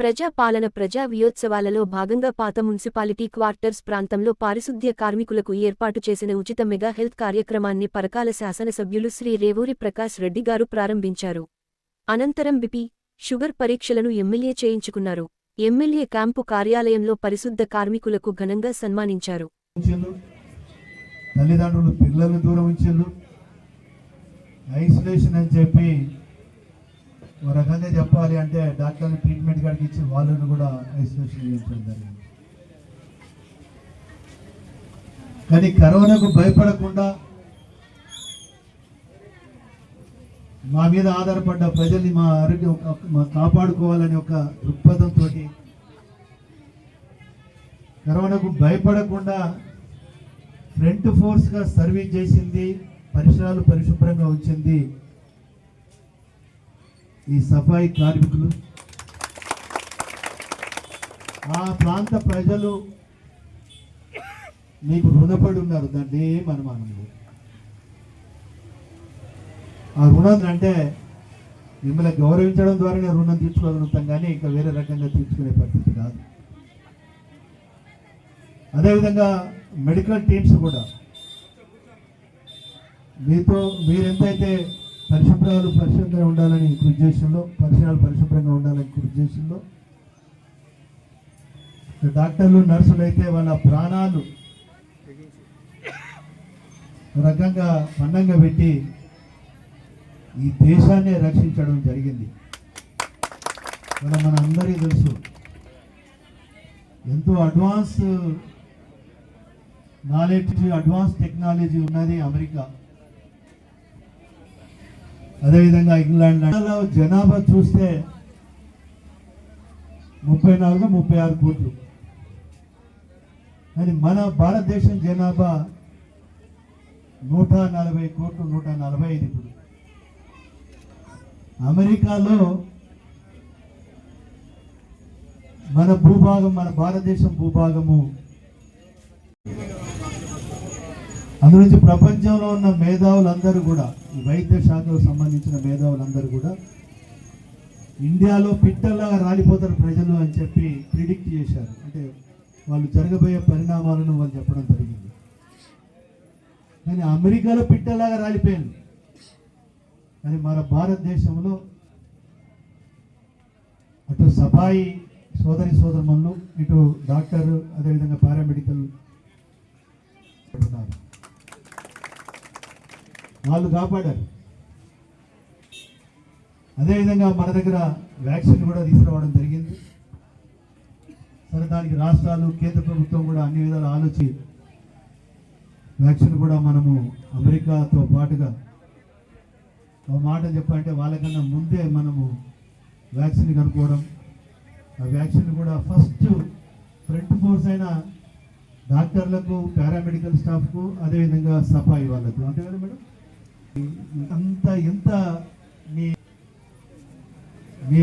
ప్రజాపాలన ప్రజా వియోత్సవాలలో భాగంగా పాత మున్సిపాలిటీ క్వార్టర్స్ ప్రాంతంలో పారిశుద్ధ్య కార్మికులకు ఏర్పాటు చేసిన ఉచిత మెగా హెల్త్ కార్యక్రమాన్ని పరకాల శాసనసభ్యులు శ్రీ రేవూరి ప్రకాష్ రెడ్డి గారు ప్రారంభించారు. అనంతరం బిపి షుగర్ పరీక్షలను ఎమ్మెల్యే చేయించుకున్నారు. ఎమ్మెల్యే క్యాంపు కార్యాలయంలో పరిశుద్ధ కార్మికులకు ఘనంగా సన్మానించారు. తల్లిదండ్రులు పిల్లలు దూరం ఉంచిళ్ళు ఐసోలేషన్ అని చెప్పి ఒక రకంగా చెప్పాలి అంటే డాక్టర్ని ట్రీట్మెంట్ కాడికి ఇచ్చి వాళ్ళను కూడా ఐసోలేషన్ చేయించడం జరిగింది. కానీ కరోనాకు భయపడకుండా మా మీద ఆధారపడ్డ ప్రజల్ని మా ఆరోగ్యం కాపాడుకోవాలని ఒక దృక్పథంతో కరోనాకు భయపడకుండా ఫ్రంట్ ఫోర్స్గా సర్వీస్ చేసింది పరిసరాలు పరిశుభ్రంగా ఉంచింది ఈ సఫాయి కార్మికులు. ఆ ప్రాంత ప్రజలు మీకు రుణపడి ఉన్నారు. దాన్ని ఏం అనుమానం లేదు. ఆ రుణం అంటే మిమ్మల్ని గౌరవించడం ద్వారానే రుణం తీర్చుకోగలుగుతాం కానీ ఇంకా వేరే రకంగా తీర్చుకునే పరిస్థితి కాదు. అదేవిధంగా మెడికల్ టీమ్స్ కూడా. మీతో మీరెంతైతే పరిశుభ్రాలు పరిశుభ్రంగా ఉండాలని కృషి చేసిందో పరిసరాలు పరిశుభ్రంగా ఉండాలని కృషి చేసిందో డాక్టర్లు నర్సులు అయితే వాళ్ళ ప్రాణాలు ఒక రకంగా పన్నంగా పెట్టి ఈ దేశాన్ని రక్షించడం జరిగింది. మన మన అందరికీ తెలుసు ఎంతో అడ్వాన్స్ నాలెడ్జ్ అడ్వాన్స్ టెక్నాలజీ ఉన్నది అమెరికా. అదేవిధంగా ఇంగ్లాండ్ లండన్లో జనాభా చూస్తే ముప్పై నాలుగు ముప్పై ఆరు కోట్లు. కానీ మన భారతదేశం జనాభా నూట నలభై కోట్లు నూట నలభై ఐదు ఇప్పుడు అమెరికాలో మన భూభాగం మన భారతదేశం భూభాగము అందులోంచి ప్రపంచంలో ఉన్న మేధావులందరూ కూడా ఈ వైద్య శాఖకు సంబంధించిన మేధావులందరూ కూడా ఇండియాలో పిట్టల్లాగా రాలిపోతారు ప్రజలు అని చెప్పి ప్రిడిక్ట్ చేశారు. అంటే వాళ్ళు జరగబోయే పరిణామాలను వాళ్ళు చెప్పడం జరిగింది. కానీ అమెరికాలో పిట్టల్లాగా రాలిపోయింది. కానీ మన భారతదేశంలో అటు సఫాయి సోదరి సోదరుమణులు ఇటు డాక్టర్ అదేవిధంగా పారామెడికల్ వాళ్ళు కాపాడారు. అదేవిధంగా మన దగ్గర వ్యాక్సిన్ కూడా తీసుకురావడం జరిగింది. సరే దానికి రాష్ట్రాలు కేంద్ర ప్రభుత్వం కూడా అన్ని విధాలు ఆలోచి వ్యాక్సిన్ కూడా మనము అమెరికాతో పాటుగా ఒక మాట చెప్పాలంటే వాళ్ళకన్నా ముందే మనము వ్యాక్సిన్ కనుక్కోవడం. ఆ వ్యాక్సిన్ కూడా ఫస్ట్ ఫ్రంట్ ఫోర్స్ అయిన డాక్టర్లకు పారామెడికల్ స్టాఫ్కు అదేవిధంగా సఫాయి వాళ్ళకు. అంతే కదా మేడం? అంత ఎంత మీ మీ